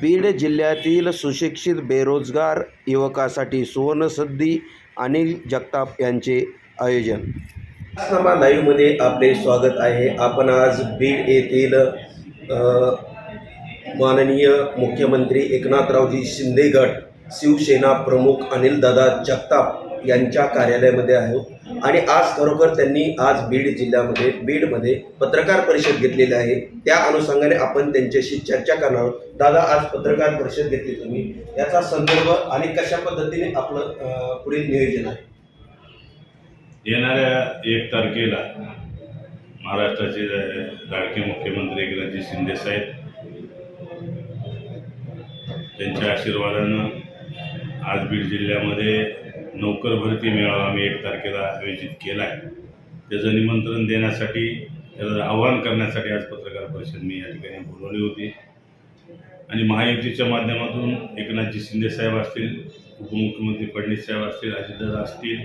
बीड जिल्ह्यातील सुशिक्षित बेरोजगार युवकासाठी सुवर्णसंधी अनिल जगताप यांचे आयोजन. आसनामा लाईव्हमध्ये आपले स्वागत आहे. आपण आज बीड येथील माननीय मुख्यमंत्री एकनाथरावजी शिंदेगड शिवसेना प्रमुख अनिलदादा जगताप यांच्या कार्यालयामध्ये आहोत. आणि आज खरोखर त्यांनी आज बीड जिल्ह्यामध्ये बीडमध्ये पत्रकार परिषद घेतलेली आहे. त्या अनुषंगाने आपण त्यांच्याशी चर्चा करणार आहोत. दादा आज पत्रकार परिषद घेतली तुम्ही. याचा संदर्भ आणि कशा पद्धतीने आपलं पुढील नियोजन आहे? येणाऱ्या एक तारखेला महाराष्ट्राचे लाडके मुख्यमंत्री एकनाथजी शिंदे साहेब त्यांच्या आशीर्वादानं आज बीड जिल्ह्यामध्ये नोकर भरती मेळावा आम्ही एक तारखेला आयोजित केला आहे त्याचं निमंत्रण देण्यासाठी त्याचं आवाहन करण्यासाठी आज पत्रकार परिषद मी या ठिकाणी बोलवली होती. आणि महायुतीच्या माध्यमातून एकनाथजी शिंदे साहेब असतील उपमुख्यमंत्री फडणवीस साहेब असतील अजितदादा असतील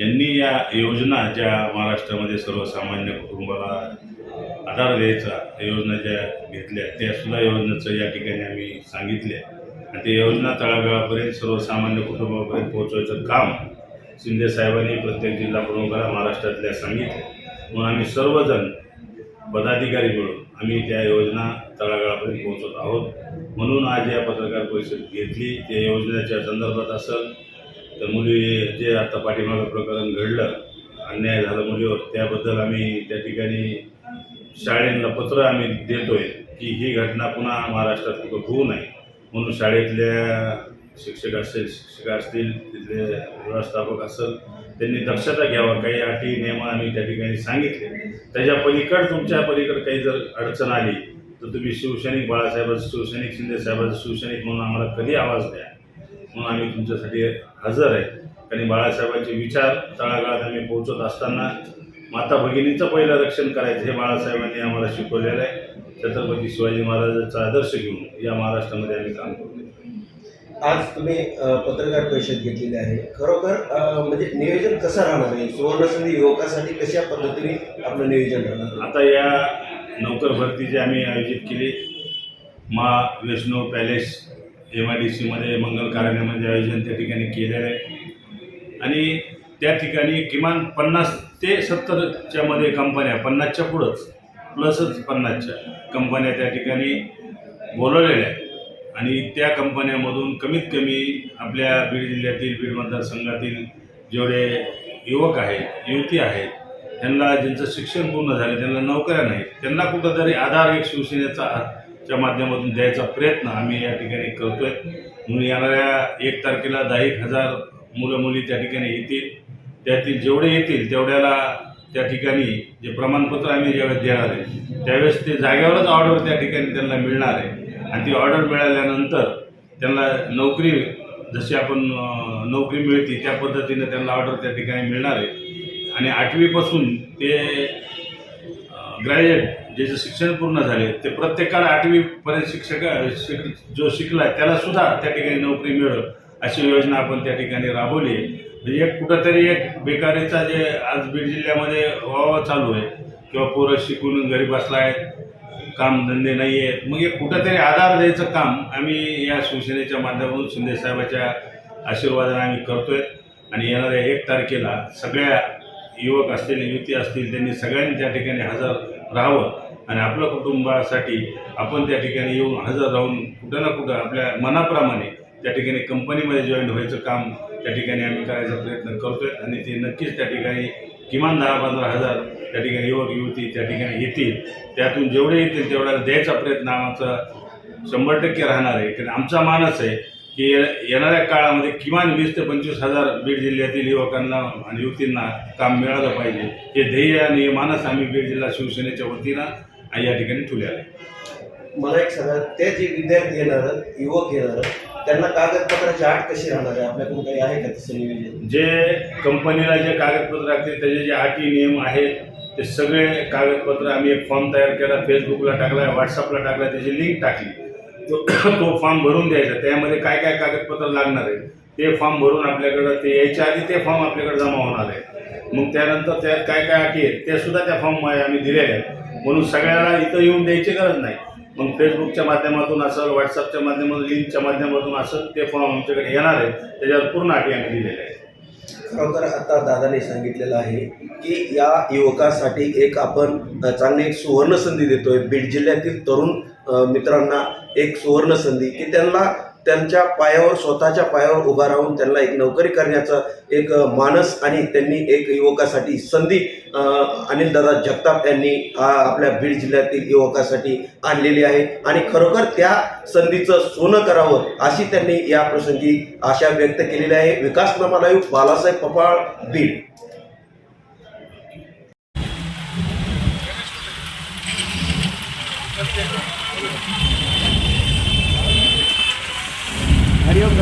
यांनी या योजना ज्या महाराष्ट्रामध्ये सर्वसामान्य कुटुंबाला आधार द्यायचा योजना ज्या घेतल्या त्या सुद्धा योजनेचं या ठिकाणी आम्ही सांगितल्या. ते योजना तळागाळापर्यंत सर्वसामान्य कुटुंबापर्यंत पोहोचवायचं काम शिंदे साहेबांनी प्रत्येक जिल्हा प्रमुखाला महाराष्ट्रातल्या सांगितले म्हणून आम्ही सर्वजण पदाधिकारी मिळून आम्ही त्या योजना तळागाळापर्यंत पोहोचत आहोत. म्हणून आज या पत्रकार परिषद घेतली. त्या योजनेच्या संदर्भात असेल तर मुली जे आता पाठीमागं प्रकरण घडलं अन्याय झाला मुलीवर त्याबद्दल आम्ही त्या ठिकाणी शाळेंना पत्र आम्ही देतोय की ही घटना पुन्हा महाराष्ट्रात कुठं होऊ नये. म्हणून शाळेतल्या शिक्षक असतील शिक्षिका असतील तिथले व्यवस्थापक असेल त्यांनी दक्षता घ्यावा. काही अटी नियम आम्ही त्या ठिकाणी सांगितले. त्याच्या पलीकड तुमच्या पलीकड काही जर अडचण आली तर तुम्ही शिवसैनिक बाळासाहेबांचं शिवसैनिक शिंदेसाहेबांचं शिवसैनिक म्हणून आम्हाला कधी आवाज द्या. म्हणून आम्ही तुमच्यासाठी हजर आहे. कारण बाळासाहेबांचे विचार तळागाळात आम्ही पोहोचत असताना माता भगिनीचं पहिलं रक्षण करायचं हे बाळासाहेबांनी आम्हाला शिकवलेलं आहे. छत्रपती शिवाजी महाराजांचा आदर्श घेऊन या महाराष्ट्रामध्ये आम्ही काम करतो आज तुम्ही पत्रकार परिषद घेतलेली आहे. खरोखर म्हणजे नियोजन कसं राहणार आहे? सुवर्णसंधी युवकासाठी कशा पद्धतीने आपलं नियोजन राहणार? आता या नौकर भरती जी आम्ही आयोजित केली Maa Vaishnav palace M I D सीमध्ये मंगल कार्यालयामध्ये आयोजन त्या ठिकाणी केलेलं आहे. आणि त्या ठिकाणी किमान पन्नास ते सत्तरच्या मध्ये कंपन्या पन्नासच्या पुढंच प्लसच पन्नासच्या. कंपन्या त्या ठिकाणी बोलवलेल्या आहेत. आणि त्या कंपन्यामधून कमीत कमी आपल्या बीड जिल्ह्यातील बीड मतदारसंघातील जेवढे युवक आहेत युवती आहेत त्यांना ज्यांचं शिक्षण पूर्ण झालं त्यांना नोकऱ्या नाहीत त्यांना कुठंतरी आधार एक शिवसेनेचा च्या माध्यमातून द्यायचा प्रयत्न आम्ही या ठिकाणी करतोय. म्हणून येणाऱ्या एक तारखेला दहा एक हजार मुलं मुली त्या ठिकाणी येतील. त्यातील जेवढे येतील तेवढ्याला त्या ठिकाणी जे प्रमाणपत्र आम्ही ज्यावेळेस देणार आहे त्यावेळेस ते जागेवरच ऑर्डर त्या ठिकाणी त्यांना मिळणार आहे आणि ती ऑर्डर मिळाल्यानंतर त्यांना नोकरी जशी आपण नोकरी मिळते त्या पद्धतीने त्यांना ऑर्डर त्या ठिकाणी मिळणार आहे आणि आठवीपासून ते ग्रॅज्युएट ज्याचं शिक्षण पूर्ण झाले ते प्रत्येकाला आठवीपर्यंत शिक्षक शिक जो शिकला त्याला सुद्धा त्या ठिकाणी नोकरी मिळेल अशी योजना आपण त्या ठिकाणी राबवली आहे. म्हणजे एक कुठंतरी एक बेकारीचा जे आज बीड जिल्ह्यामध्ये वावा चालू आहे. किंवा पोरं शिकून घरी बसला आहेत कामधंदे नाही आहेत. मग एक कुठंतरी आधार द्यायचं काम आम्ही या शिवसेनेच्या माध्यमातून शिंदे साहेबाच्या आशीर्वादाने आम्ही करतोय. आणि येणाऱ्या एक तारखेला सगळ्या युवक असतील युवती असतील त्यांनी सगळ्यांनी त्या ठिकाणी हजर राहावं. आणि आपल्या कुटुंबासाठी आपण त्या ठिकाणी येऊन हजर राहून कुठं ना कुठं आपल्या मनाप्रमाणे त्या ठिकाणी कंपनीमध्ये जॉईन व्हायचं काम त्या ठिकाणी आम्ही करायचा प्रयत्न करतोय आणि ते नक्कीच त्या ठिकाणी किमान दहा पंधरा हजार त्या ठिकाणी युवक युवती त्या ठिकाणी येतील. त्यातून जेवढे येतील तेवढ्याला द्यायचा प्रयत्न आमचा शंभर टक्के राहणार आहे. कारण आमचा मानस आहे की ये- येणाऱ्या काळामध्ये किमान वीस ते पंचवीस हजार बीड जिल्ह्यातील युवकांना आणि युवतींना काम मिळालं पाहिजे. हे ध्येय आणि हे मानस आम्ही बीड जिल्हा शिवसेनेच्या वतीनं या ठिकाणी ठेवले आहे. मला एक सांगा ते जे विद्यार्थी येणार युवक येणार त्यांना कागदपत्राची आठ कशी राहणार आहे? आपल्याकडून काही आहे का तसं नियोजन? जे कंपनीला जे कागदपत्र लागतील त्याचे जे अटी नियम आहेत ते सगळे कागदपत्र आम्ही एक फॉर्म तयार केला फेसबुकला टाकला व्हॉट्सअपला टाकला त्याची लिंक टाकली. तो तो फॉर्म भरून द्यायचा. त्यामध्ये काय काय कागदपत्र लागणार आहे ते फॉर्म भरून आपल्याकडं ते यायच्या आधी ते फॉर्म आपल्याकडे जमा होणार आहे मग त्यानंतर त्यात काय काय अटी आहेत ते सुद्धा त्या फॉर्ममध्ये आम्ही दिलेल्या आहेत. म्हणून सगळ्याला इथं येऊन द्यायची गरज नाही. मग फेसबुकच्या माध्यमातून असेल व्हॉट्सअपच्या माध्यमातून लिंकच्या माध्यमातून असेल ते फॉर्म आमच्याकडे येणार आहे त्याच्यावर पूर्ण अटी आम्ही दिलेल्या आहेत खरोखर आता दादाने सांगितलेलं आहे की या युवकासाठी एक आपण चांगली एक सुवर्ण संधी देतोय. बीड जिल्ह्यातील तरुण मित्रांना एक सुवर्ण संधी की त्यांना त्यांच्या पायावर स्वतःच्या पायावर उभा राहून त्यांना एक नोकरी करण्याचं एक मानस आणि त्यांनी एक युवकासाठी संधी अनिलदादा जगताप यांनी आपल्या बीड जिल्ह्यातील युवकासाठी आणलेली आहे. आणि खरोखर त्या संधीचं सोनं करावं अशी त्यांनी या प्रसंगी आशा व्यक्त केलेली आहे. विकास आयुक्त बालासाहेब पपाळ बीड. Adiós.